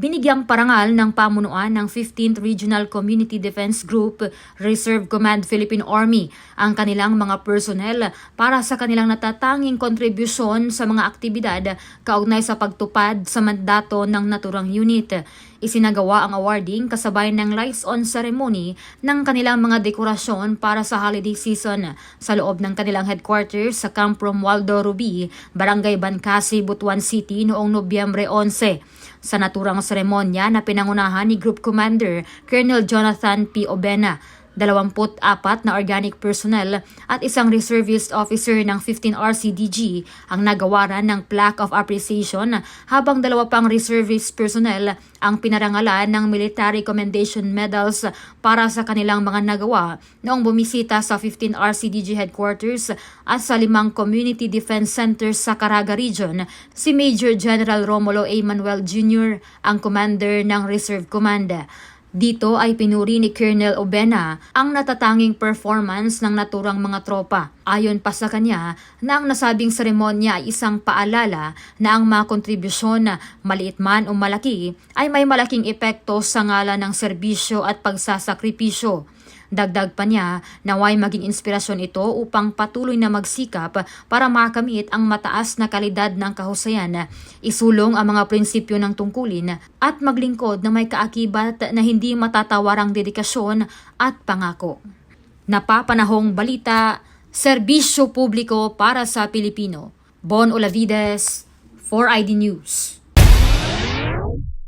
binigyang parangal ng pamunuan ng 15th Regional Community Defense Group Reserve Command Philippine Army ang kanilang mga personnel para sa kanilang natatanging kontribusyon sa mga aktibidad kaugnay sa pagtupad sa mandato ng naturang unit. Isinagawa ang awarding kasabay ng lights-on ceremony ng kanilang mga dekorasyon para sa holiday season sa loob ng kanilang headquarters sa Camp Romualdo Rubi, Barangay Bancasi, Butuan City noong Nobyembre 11 sa naturang seremonya na pinangunahan ni Group Commander Colonel Jonathan P. Obena. 24 na organic personnel at isang reservist officer ng 15 RCDG ang nagawaran ng plaque of appreciation habang dalawa pang reservist personnel ang pinarangalan ng military commendation medals para sa kanilang mga nagawa noong bumisita sa 15 RCDG headquarters at sa limang community defense centers sa Caraga Region si Major General Romulo A. Manuel Jr. ang commander ng Reserve Command. Dito ay pinuri ni Colonel Obena ang natatanging performance ng naturang mga tropa. Ayon pa sa kanya na ang nasabing seremonya ay isang paalala na ang mga kontribusyon na maliit man o malaki ay may malaking epekto sa ngalan ng serbisyo at pagsasakripisyo. Dagdag pa niya, naway maging inspirasyon ito upang patuloy na magsikap para makamit ang mataas na kalidad ng kahusayan, isulong ang mga prinsipyo ng tungkulin at maglingkod na may kaakibat na hindi matatawarang dedikasyon at pangako. Napapanahong balita, serbisyo publiko para sa Pilipino. Bon Olavides, 4ID News.